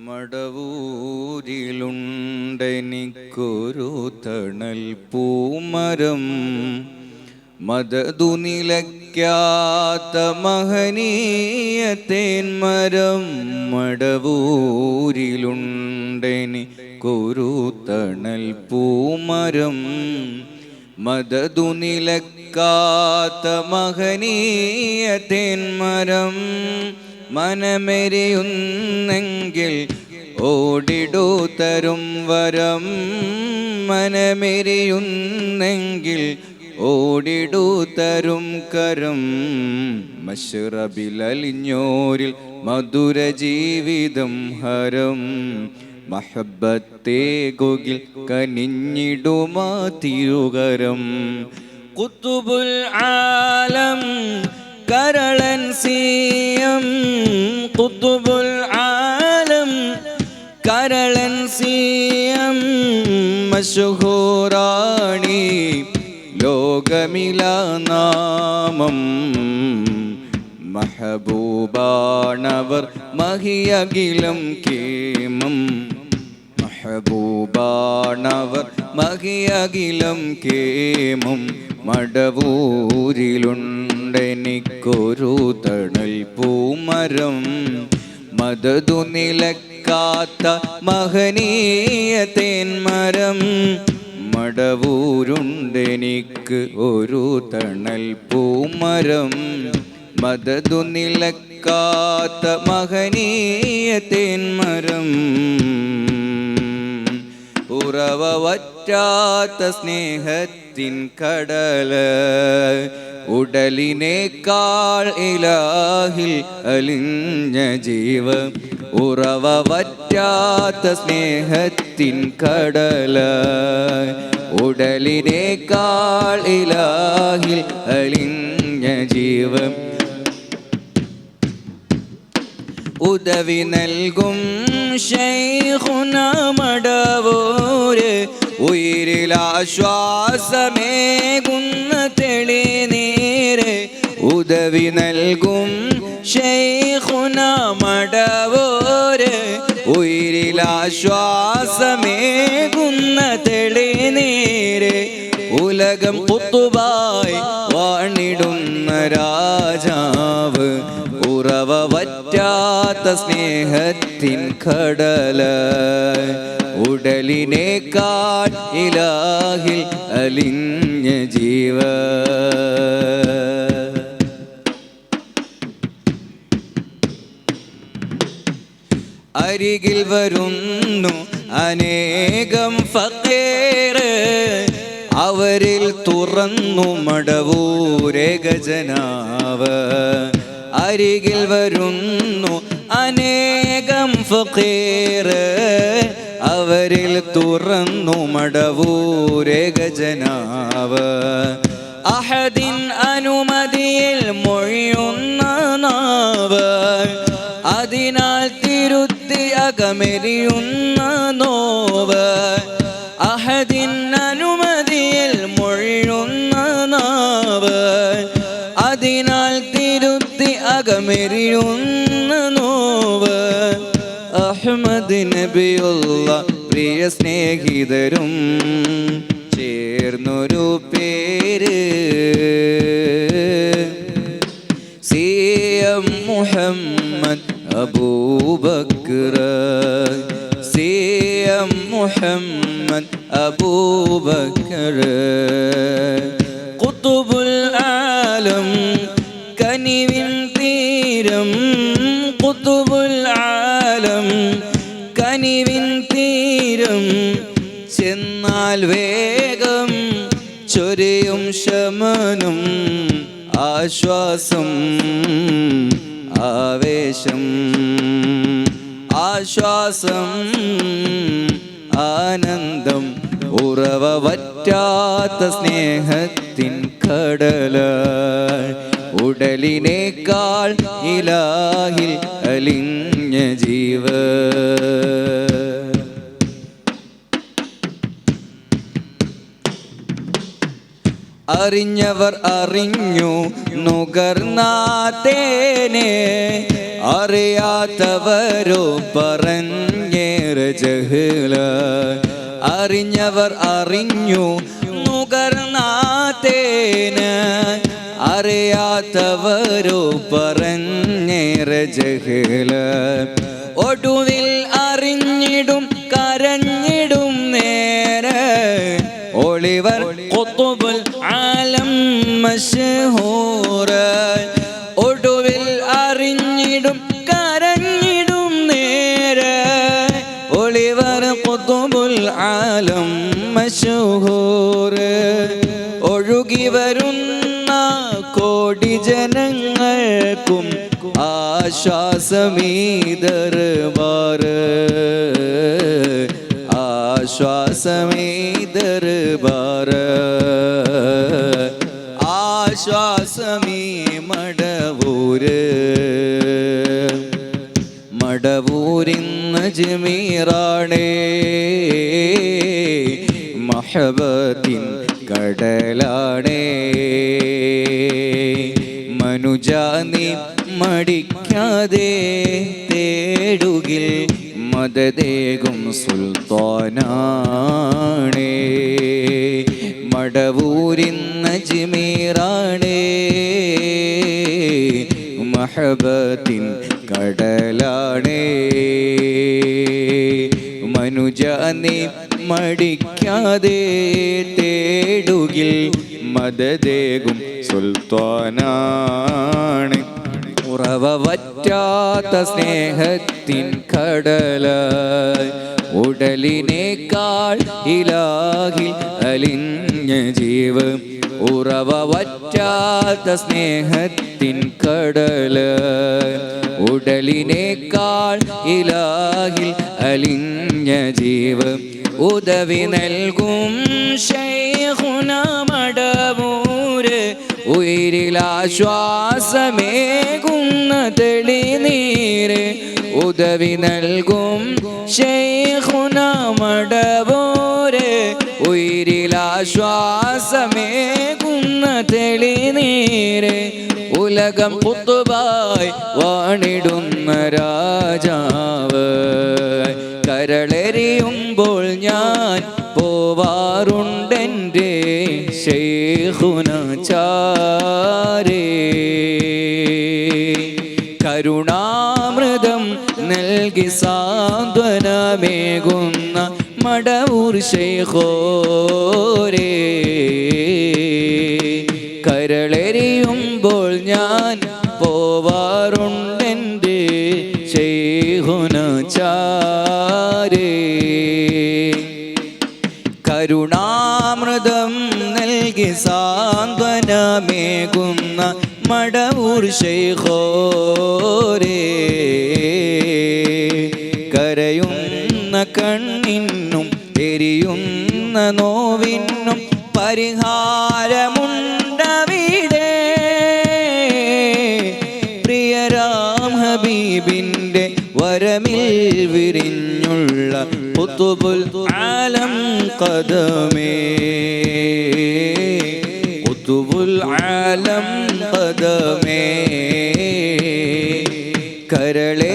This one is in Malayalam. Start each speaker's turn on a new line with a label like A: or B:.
A: മടവൂരിലുണ്ടെനിക്കൊരു തണൽ പൂമരം. മതതു നിലയ്ക്കാത്ത മഹനീയ തേന്മരം. മടവൂരിലുണ്ടെനിക്കൊരു തണൽ പൂമരം. മതതു നിലക്കാത്ത മഹനീയ തേന്മരം. മനമെരിയുന്നെങ്കിൽ ഓടിടൂ തരും വരം. മനമെരിയുന്നെങ്കിൽ ഓടിടൂ തരും കരം. മഷറബിലലിഞ്ഞോരിൽ മധുര ജീവിതം ഹരം. മഹബത്തെ ഗുകിൽ കനിഞ്ഞിടുമാ തിരുകരം കുത്തുബുൽ ആലം കരളൻ സിയം കുത്തുബുൽ ആലം. കരളൻ സിയം മഷഹൂറാണി ലോകമില നാമം. മഹബൂബാണവർ മഹിയകിലും കേമം. മഹബൂബാണവർ മഹിയകിലും കേമം. മടവൂരിലുണ്ടെനിക്കൊരു തണൽ പൂമരം. മതതു നിലക്കാത്ത മഹനീയ തേന്മരം. മടവൂരുണ്ടെനിക്ക് ഒരു തണൽ പൂമരം. മതതു നിലക്കാത്ത മഹനീയ തേന്മരം. ഉറവ വറ്റാത്ത സ്നേഹത്തിൻ കടൽ. ഉടലിനേക്കാൾ ഇലാഹിൽ അലിഞ്ഞ ജീവ ഉറവ വറ്റാത്ത സ്നേഹത്തിൻ കടൽ. ഉടലിനേക്കാൾ ഇലാഹിൽ അലിഞ്ഞ ജീവ ഉദവി നൽകും ശൈഖുനമടവോര് ഉയിരിലാശ്വാസമേകുന്ന തെളിനീര് ഉദവി നൽകും. ശൈഖുനമടവോര് ഉയിരിലാശ്വാസമേകുന്ന തെളിനീര് ഉലകം പുത്തുവായി സ്നേഹത്തിൻ കടല. ഉടലിനേക്കാൾ ഇലാഹിൽ അലിഞ്ഞ ജീവ. അരികിൽ വരുന്നു അനേകം ഫക്കേറ്. അവരിൽ തുറന്നു മടവൂരേ ഗജനാവ് അരികിൽ വരുന്നു അനേകം ഫക്കീറ് അവരിൽ തുറന്നു മടവൂരെ ഗജനാവ് അഹദിൻ അനുമതിയിൽ മൊഴിയുന്ന നാവ്. അതിനാൽ തിരുത്തി അകമെരിയുന്ന നോവ്. അഹദിൻ അനുമതിയിൽ മൊഴിയുന്ന നാവ്. അതിനാൽ തിരുത്തി അകമെരിയുന്ന അഹമ്മദ് നബിയുള്ള പ്രിയ സ്നേഹിതരും ചേർന്നൊരു പേര്. C M Muhammad Abubakar. C M Muhammad Abubakar. Qutubul Alam കനിവിൻ തീരം ചെന്നാൽ വേഗം ചൊരിയും ശമനും ആശ്വാസം ആവേശം. ആശ്വാസം ആനന്ദം ഉറവ വറ്റാത്ത സ്നേഹത്തിൻ കടല ഉടലിനേക്കാൾ ഇലാഹിൽ അലിഞ്ഞ ജീവ അറിഞ്ഞവർ അറിഞ്ഞു. നുകർന്നാത്തേനെ അറിയാത്തവരോ പറഞ്ഞേറെ ജഹ്ല. അറിഞ്ഞവർ അറിഞ്ഞു. നുകർന്നാത്തേന് അറിയാത്തവരോ പറഞ്ഞേറെ ജഹ്ല. ഒടുവിൽ മഷ്ഹൂർ ഒടുവിൽ അറിഞ്ഞിടും കരഞ്ഞിടും നേരെ ഒളിവർ ഖുതുബുൽ ആലം മഷഹൂറ് ഒഴുകി വരുന്ന കോടി ജനങ്ങൾക്കും ആശ്വാസമീ ദർബാർ ആശ്വാസമീ ദർബാർ മടവൂരിന്ന് ജമീറാണേ. മഹബത്തിൻ കടലാണേ. മനുജാനി മടിക്കാതെ തേടുകിൽ മതദേകും സുൽത്താനാണേ. മടവൂരിൻ ജിമീറാണേ. മഹബത്തിൻ കടലാണേ. മനുജാനി മടിക്കാതെ തേടുകിൽ മദദേകും സുൽത്താനാണ്. ഉറവ വറ്റാത്ത സ്നേഹത്തിൻ കടല ഉടലിനേക്കാൾ ഇലാഹിൽ അലിഞ്ഞ ജീവ ഉറവ വറ്റാത്ത സ്നേഹത്തിൻ കടൽ ഉടലിനേക്കാൾ ഇലാഹിൽ അലിഞ്ഞ ജീവ ഉദവി നൽകും ശൈഖുന മടവൂര് ഉയിരിലാശ്വാസമേകുന്ന തെളിനീര് ഉദവി നൽകും ശൈഖുന ഉയരിലാശ്വാസമേകുന്ന ഉയിരിലാശ്വാസമേകുന്ന തെളിനീര് ഉലകം പുതുവായി വാണിടുന്ന രാജാവ്. കരളെറിയുമ്പോൾ ഞാൻ പോവാറുണ്ടെന്റെ ശൈഖുന ചാരേ. കരുണാമൃതം നൽകി സാന്ത്വനമേകുന്ന മടവൂർ ശൈഖോരേ. ശൈഖുന കരുണാമൃതം നൽകി സാന്ത്വനമേകുന്ന മടവൂർ ശൈഖോരേ. കരയുന്ന കണ്ണിനും എരിയുന്ന നോവിനും പരിഹാരമുണ്ടവിടെ പുത്തുബുൽ ആലം കദമേ പുത്തുബുൽ ആലം കദമേ കരളെറിയുമ്പോൾ